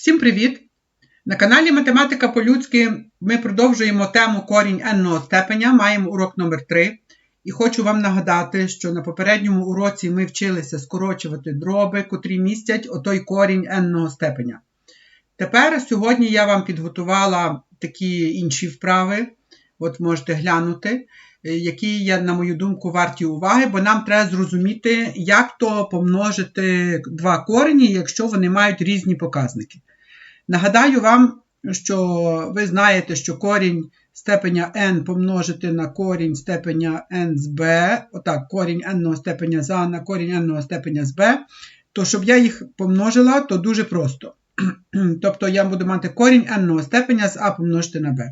Всім привіт! На каналі Математика по-людськи ми продовжуємо тему корінь n степеня, маємо урок номер 3 І хочу вам нагадати, що на попередньому уроці ми вчилися скорочувати дроби, котрі містять отой корінь n степеня. Тепер сьогодні я вам підготувала такі інші вправи, от можете глянути, які є, на мою думку, варті уваги, бо нам треба зрозуміти, як то помножити два корені, якщо вони мають різні показники. Нагадаю вам, що ви знаєте, що корінь степеня n помножити на корінь степеня n з b, отак, корінь n степеня з a на корінь n степеня з b, то щоб я їх помножила, то дуже просто. тобто я буду мати корінь n степеня з a помножити на b.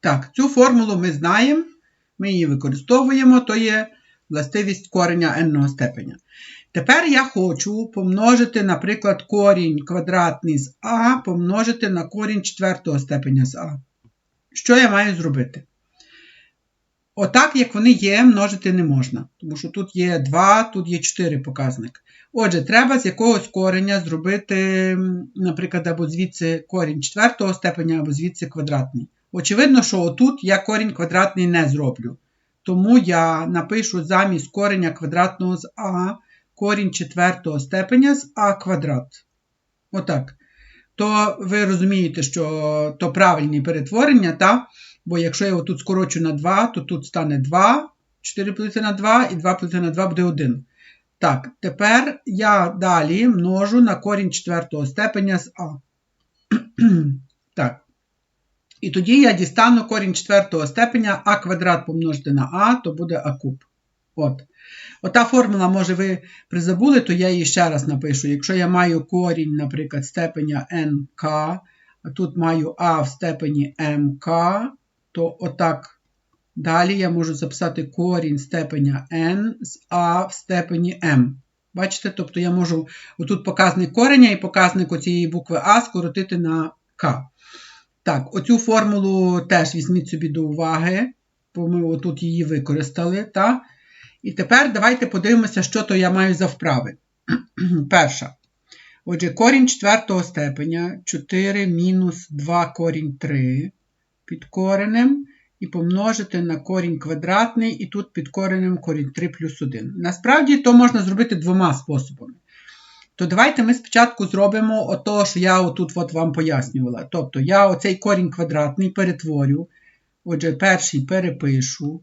Так, цю формулу ми знаємо, ми її використовуємо, то є властивість кореня n степеня. Тепер я хочу помножити, наприклад, корінь квадратний з А помножити на корінь четвертого степеня з А. Що я маю зробити? Отак, як вони є, множити не можна. Тому що тут є 2, тут є 4 показник. Отже, треба з якогось кореня зробити, наприклад, або звідси корінь четвертого степеня, або звідси квадратний. Очевидно, що отут я корінь квадратний не зроблю. Тому я напишу замість кореня квадратного з А корінь четвертого степеня з а квадрат. Отак. То ви розумієте, що то правильні перетворення, та? бо якщо я отут скорочу на 2, то тут стане 2, 4 плити на 2 і 2 плити на 2 буде 1. Так, тепер я далі множу на корінь четвертого степеня з А. так. І тоді я дістану корінь четвертого степеня а квадрат помножити на А, то буде А куб. От. Ота формула, може, ви призабули, то я її ще раз напишу. Якщо я маю корінь, наприклад, степеня nk, а тут маю А в степені МК, то отак далі я можу записати корінь степеня n з А в степені М. Бачите? Тобто я можу отут показник кореня і показник цієї букви А скоротити на К. Так, оцю формулу теж візьміть собі до уваги, бо ми отут її використали. так? І тепер давайте подивимося, що то я маю за вправи. Перша. Отже, корінь четвертого степеня 4 мінус 2 корінь 3 під коренем. І помножити на корінь квадратний, і тут під коренем корінь 3 плюс 1. Насправді, то можна зробити двома способами. То давайте ми спочатку зробимо ото, що я отут от вам пояснювала. Тобто я оцей корінь квадратний перетворю. Отже, перший перепишу.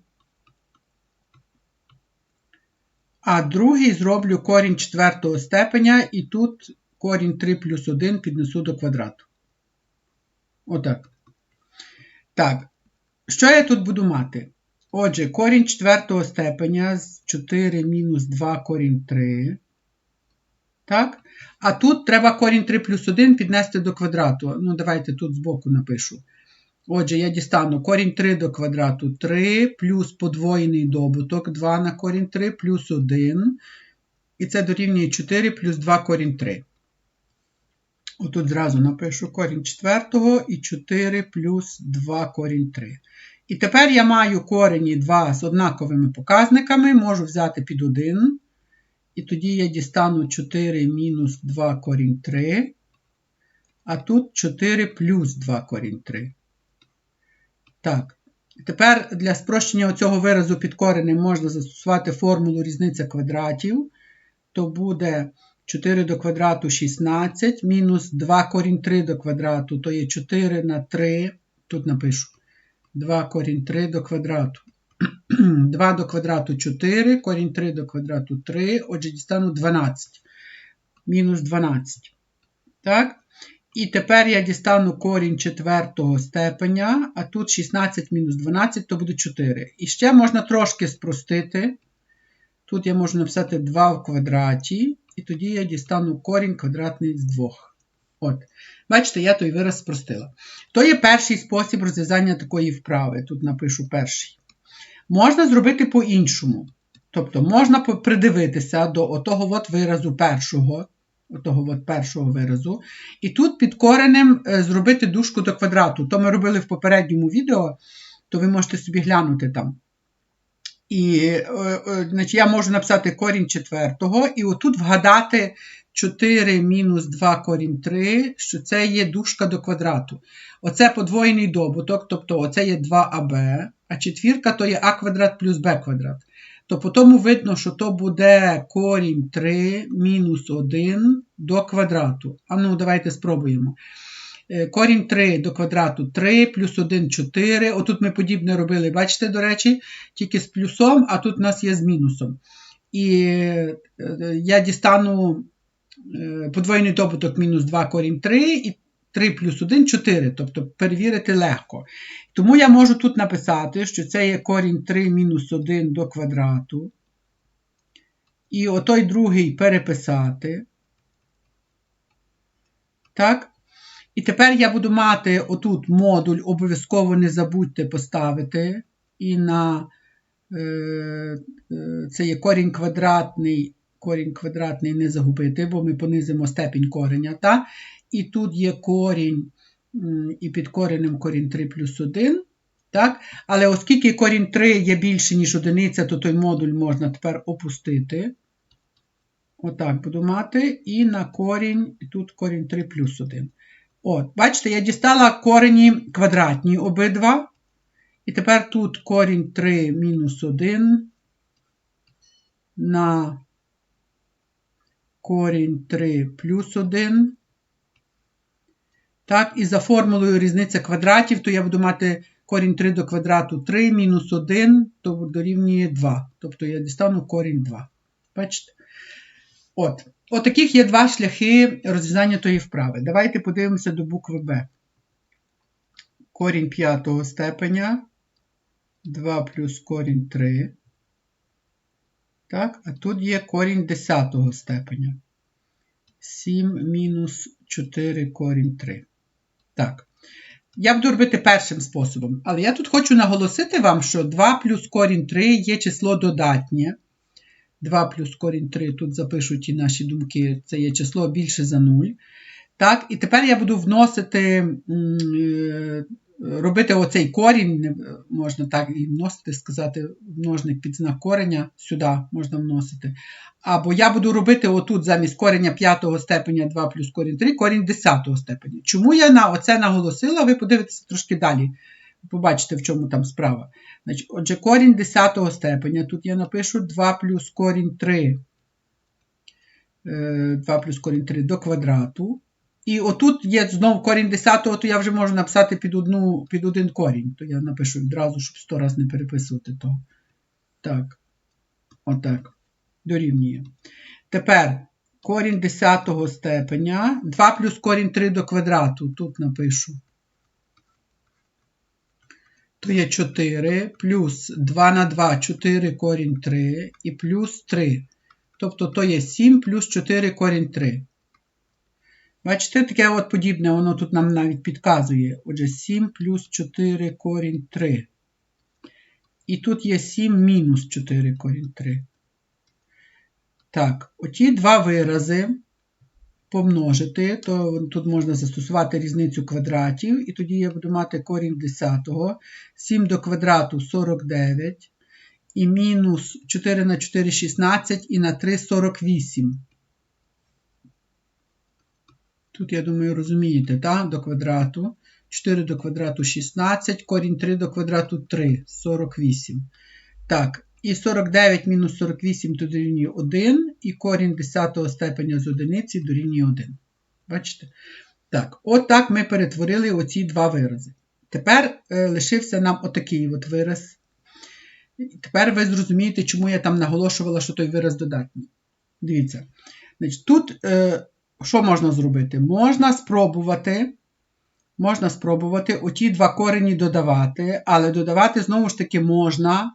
А другий зроблю корінь четвертого степеня, і тут корінь 3 плюс 1 піднесу до квадрату. Отак. Так, що я тут буду мати? Отже, корінь четвертого степеня з 4 мінус 2 корінь 3. Так? А тут треба корінь 3 плюс 1 піднести до квадрату. Ну, давайте тут збоку напишу. Отже, я дістану корінь 3 до квадрату 3, плюс подвоєний добуток 2 на корінь 3, плюс 1. І це дорівнює 4 плюс 2 корінь 3. Отут зразу напишу корінь 4 і 4 плюс 2 корінь 3. І тепер я маю корені 2 з однаковими показниками, можу взяти під 1. І тоді я дістану 4 мінус 2 корінь 3. А тут 4 плюс 2 корінь 3. Так. Тепер для спрощення цього виразу під коренем можна застосувати формулу різниця квадратів. То буде 4 до квадрату 16, мінус 2 корінь 3 до квадрату, то є 4 на 3. Тут напишу 2 корінь 3 до квадрату. 2 до квадрату 4, корінь 3 до квадрату 3, отже, дістану 12. Мінус 12. Так? І тепер я дістану корінь четвертого степеня, а тут 16 мінус 12, то буде 4. І ще можна трошки спростити. Тут я можу написати 2 в квадраті, і тоді я дістану корінь квадратний з 2. От. Бачите, я той вираз спростила. То є перший спосіб розв'язання такої вправи. Тут напишу перший. Можна зробити по-іншому. Тобто, можна придивитися до отого от виразу першого того от першого виразу. І тут під коренем е, зробити дужку до квадрату. То ми робили в попередньому відео, то ви можете собі глянути там. І е, е, значить, я можу написати корінь четвертого, і отут вгадати 4 мінус 2 корінь 3, що це є дужка до квадрату. Оце подвоєний добуток, тобто оце є 2аб, а четвірка то є а квадрат плюс b квадрат. То по тому видно, що то буде корінь 3 мінус 1 до квадрату. А ну, давайте спробуємо. Е, корінь 3 до квадрату 3, плюс 1 4. Отут ми подібне робили, бачите, до речі, тільки з плюсом, а тут у нас є з мінусом. І е, я дістану е, подвоєний добуток мінус 2 корінь 3, і 3 плюс 1 4, тобто перевірити легко. Тому я можу тут написати, що це є корінь 3 мінус 1 до квадрату. І отой другий переписати. Так. І тепер я буду мати отут модуль, обов'язково не забудьте поставити. І на е, е, це є корінь квадратний, корінь квадратний не загубити, бо ми понизимо степінь кореня. Та? І тут є корінь, і під коренем корінь 3 плюс 1. Так? Але оскільки корінь 3 є більше, ніж одиниця, то той модуль можна тепер опустити. Отак буду мати. І на корінь, тут корінь 3 плюс 1. От, бачите, я дістала корені квадратні обидва. І тепер тут корінь 3 мінус 1 на корінь 3 плюс 1. Так, і за формулою різниця квадратів, то я буду мати корінь 3 до квадрату 3 мінус 1, то дорівнює 2. Тобто я дістану корінь 2. Бачите? От. Отаких є два шляхи розв'язання тої вправи. Давайте подивимося до букви Б. Корінь п'ятого степеня. 2 плюс корінь 3. Так, а тут є корінь 10 степеня. 7 мінус 4 корінь 3. Так. Я буду робити першим способом. Але я тут хочу наголосити вам, що 2 плюс корінь 3 є число додатнє. 2 плюс корінь 3, тут запишуть і наші думки, це є число більше за 0. Так, І тепер я буду вносити, е, робити оцей корінь, можна так і вносити, сказати, множник під знак кореня, сюди можна вносити. Або я буду робити отут замість кореня 5 степеня 2 плюс корінь 3, корінь 10 степеня. Чому я на оце наголосила, ви подивитеся трошки далі. Побачите, в чому там справа. Значить, Отже, корінь 10 степеня. Тут я напишу 2 плюс корінь 3. 2 е, плюс корінь 3 до квадрату. І отут є знову корінь 10, то я вже можу написати під одну, під один корінь. То я напишу відразу, щоб 100 разів не переписувати то. Так. Отак. Дорівнює. Тепер корінь 10 степеня. 2 плюс корінь 3 до квадрату. Тут напишу то є 4, плюс 2 на 2 4 корінь 3 і плюс 3. Тобто то є 7 плюс 4 корінь 3. Бачите, таке от подібне, воно тут нам навіть підказує. Отже, 7 плюс 4 корінь 3. І тут є 7 мінус 4 корінь 3. Так, оті два вирази помножити, то тут можна застосувати різницю квадратів, і тоді я буду мати корінь 10. 7 до квадрату 49. І мінус 4 на 4 16 і на 3 48. Тут, я думаю, розумієте, так? До квадрату. 4 до квадрату 16, корінь 3 до квадрату 3, 48. Так, і 49 мінус 48 то дорівнює 1, і корінь 10 степеня з одиниці дорівнює 1. Бачите? Так, от так ми перетворили оці два вирази. Тепер е, лишився нам отакий от вираз. Тепер ви зрозумієте, чому я там наголошувала, що той вираз додатній. Дивіться. Значить, Тут е, що можна зробити? Можна спробувати. Можна спробувати оті два корені додавати, але додавати знову ж таки можна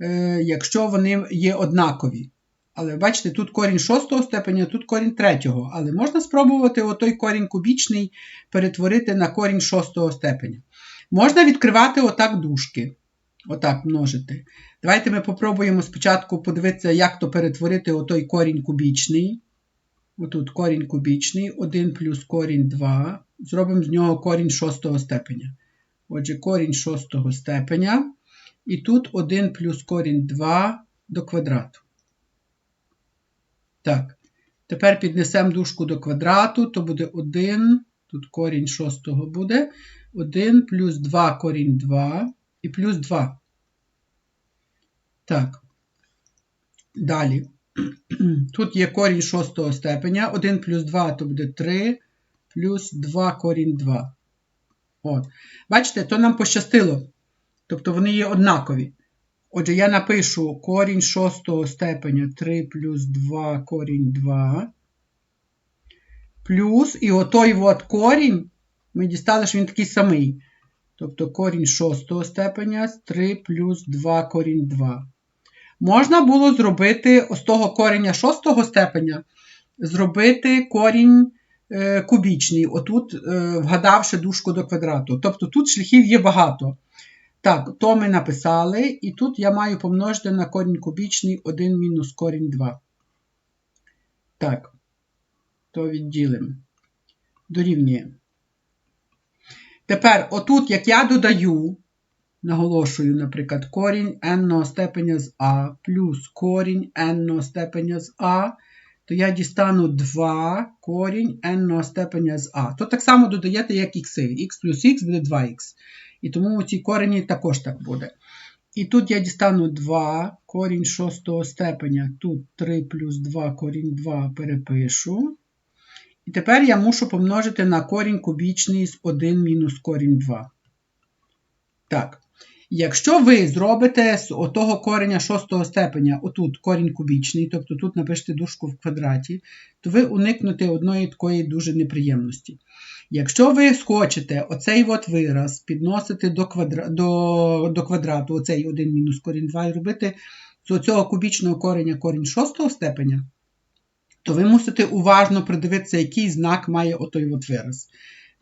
Е, якщо вони є однакові. Але бачите, тут корінь шостого степеня, тут корінь третього. Але можна спробувати отой корінь кубічний перетворити на корінь шостого степеня. Можна відкривати отак дужки. Отак множити. Давайте ми попробуємо спочатку подивитися, як то перетворити отой корінь кубічний. Отут корінь кубічний, 1 плюс корінь 2. Зробимо з нього корінь шостого степеня. Отже, корінь шостого степеня І тут 1 плюс корінь 2 до квадрату. Так. Тепер піднесемо дужку до квадрату, то буде 1, тут корінь шостого буде. 1 плюс 2 корінь 2 і плюс 2. Так. Далі. Тут є корінь шостого степеня. 1 плюс 2 то буде 3, плюс 2 корінь 2. От. Бачите, то нам пощастило. Тобто вони є однакові. Отже, я напишу корінь шостого степеня 3 плюс 2 корінь 2. Плюс, і отой от корінь, ми дістали, що він такий самий. Тобто корінь шостого степеня 3 плюс 2 корінь 2. Можна було зробити з того кореня шостого степеня, зробити корінь е, кубічний, отут, е, вгадавши дужку до квадрату. Тобто тут шляхів є багато. Так, то ми написали, і тут я маю помножити на корінь кубічний 1 мінус корінь 2. Так, то відділимо. Дорівнює. Тепер, отут, як я додаю, наголошую, наприклад, корінь n степеня з А плюс корінь n степеня з А, то я дістану 2 корінь n степеня з А. То так само додаєте, як х. х плюс х буде 2х. І тому у цій корені також так буде. І тут я дістану 2 корінь шостого степеня. Тут 3 плюс 2 корінь 2 перепишу. І тепер я мушу помножити на корінь кубічний з 1 мінус корінь 2. Так. Якщо ви зробите з отого кореня шостого степеня, отут корінь кубічний, тобто тут напишете дужку в квадраті, то ви уникнете одної такої дуже неприємності. Якщо ви схочете оцей от вираз підносити до квадра... до... до квадрату, оцей 1 мінус корінь 2, і робити з цього кубічного кореня корінь шостого степеня, то ви мусите уважно придивитися, який знак має отой от вираз.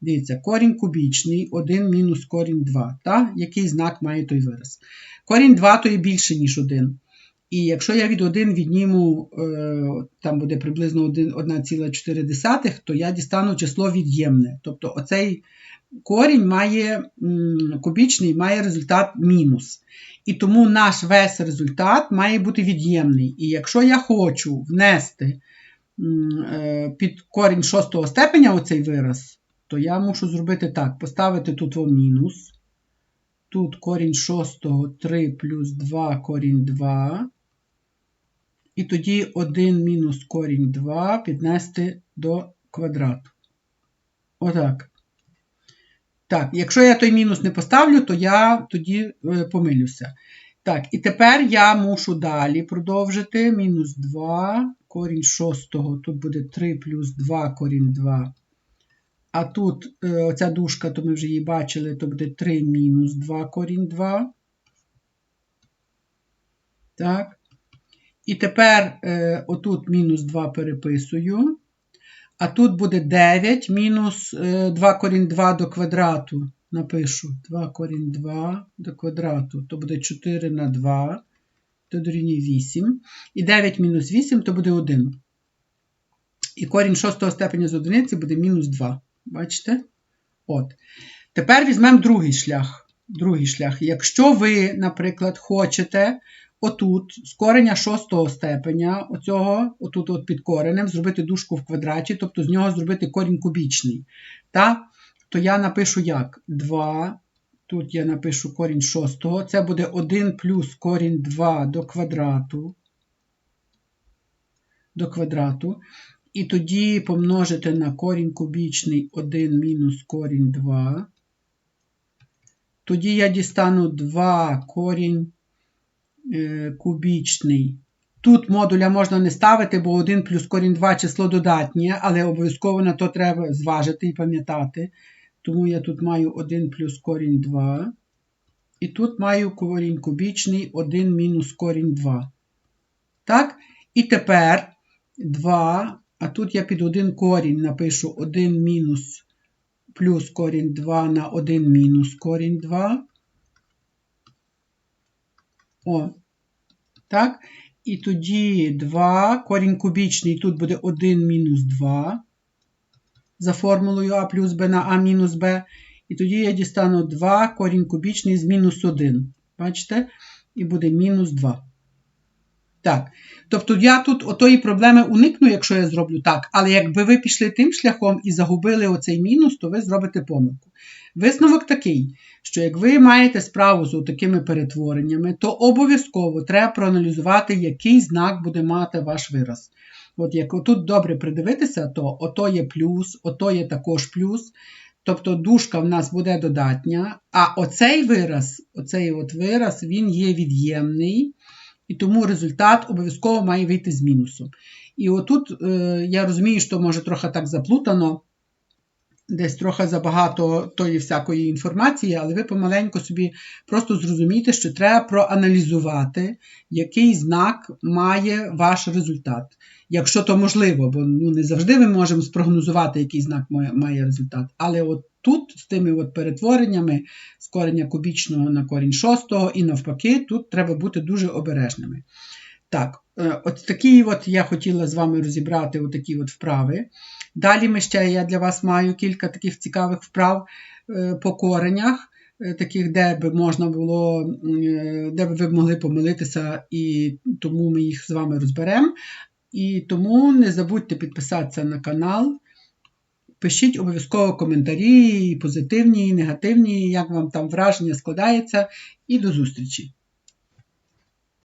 Дивіться, корінь кубічний, 1 мінус корінь 2. Та? Який знак має той вираз? Корінь 2 то є більше, ніж 1. І якщо я від 1 відніму, е, там буде приблизно 1,4, то я дістану число від'ємне. Тобто оцей корінь має кубічний має результат мінус. І тому наш весь результат має бути від'ємний. І якщо я хочу внести е, під корінь шостого степеня оцей вираз, то я мушу зробити так: поставити тут о мінус. Тут корінь шостого 3 плюс 2 корінь 2. І тоді 1 мінус корінь 2 піднести до квадрату. Отак. Так, якщо я той мінус не поставлю, то я тоді е, помилюся. Так, і тепер я мушу далі продовжити. Мінус 2, корінь шостого, тут буде 3 плюс 2 корінь 2. А тут е, оця дужка, то ми вже її бачили, то буде 3 мінус 2 корінь 2. Так. І тепер е, отут мінус 2 переписую. А тут буде 9 мінус 2 е, корінь 2 до квадрату. Напишу 2 корінь 2 до квадрату. То буде 4 на 2, то дорівнює 8. І 9 мінус 8 то буде 1. І корінь 6 степеня з одиниці буде мінус 2. Бачите? От. Тепер візьмемо другий шлях. Другий шлях. Якщо ви, наприклад, хочете отут з кореня шостого степеня, оцього, отут от під коренем, зробити дужку в квадраті, тобто з нього зробити корінь кубічний. Та, То я напишу як? 2. Тут я напишу корінь шостого. Це буде 1 плюс корінь 2 до квадрату. До квадрату. І тоді помножити на корінь кубічний 1 мінус корінь 2. Тоді я дістану 2 корінь е, кубічний. Тут модуля можна не ставити, бо 1 плюс корінь 2 число додатнє, але обов'язково на то треба зважити і пам'ятати. Тому я тут маю 1 плюс корінь 2. І тут маю корінь кубічний 1 мінус корінь 2. Так? І тепер 2 а тут я під один корінь напишу 1 мінус плюс корінь 2 на 1 мінус корінь 2. О, так. І тоді 2, корінь кубічний, тут буде 1 мінус 2. За формулою А плюс Б на А мінус Б. І тоді я дістану 2 корінь кубічний з мінус 1. Бачите? І буде мінус 2. Так. Тобто я тут отої проблеми уникну, якщо я зроблю так. Але якби ви пішли тим шляхом і загубили оцей мінус, то ви зробите помилку. Висновок такий, що як ви маєте справу з такими перетвореннями, то обов'язково треба проаналізувати, який знак буде мати ваш вираз. От як тут добре придивитися, то ото є плюс, ото є також плюс. Тобто дужка в нас буде додатня, а оцей вираз, оцей от вираз, він є від'ємний, і тому результат обов'язково має вийти з мінусом. І отут е, я розумію, що може трохи так заплутано, десь трохи забагато тої всякої інформації, але ви помаленьку собі просто зрозумієте, що треба проаналізувати, який знак має ваш результат. Якщо то можливо, бо ну, не завжди ми можемо спрогнозувати, який знак має результат. Але от тут з тими от перетвореннями з корення кубічного на корінь шостого і навпаки, тут треба бути дуже обережними. Так, е, от такі от я хотіла з вами розібрати отакі от вправи. Далі ми ще я для вас маю кілька таких цікавих вправ е, по коренях, е, таких, де би можна було, де би ви могли помилитися, і тому ми їх з вами розберемо. І тому не забудьте підписатися на канал. Пишіть обов'язково коментарі, позитивні, негативні, як вам там враження складається. І до зустрічі!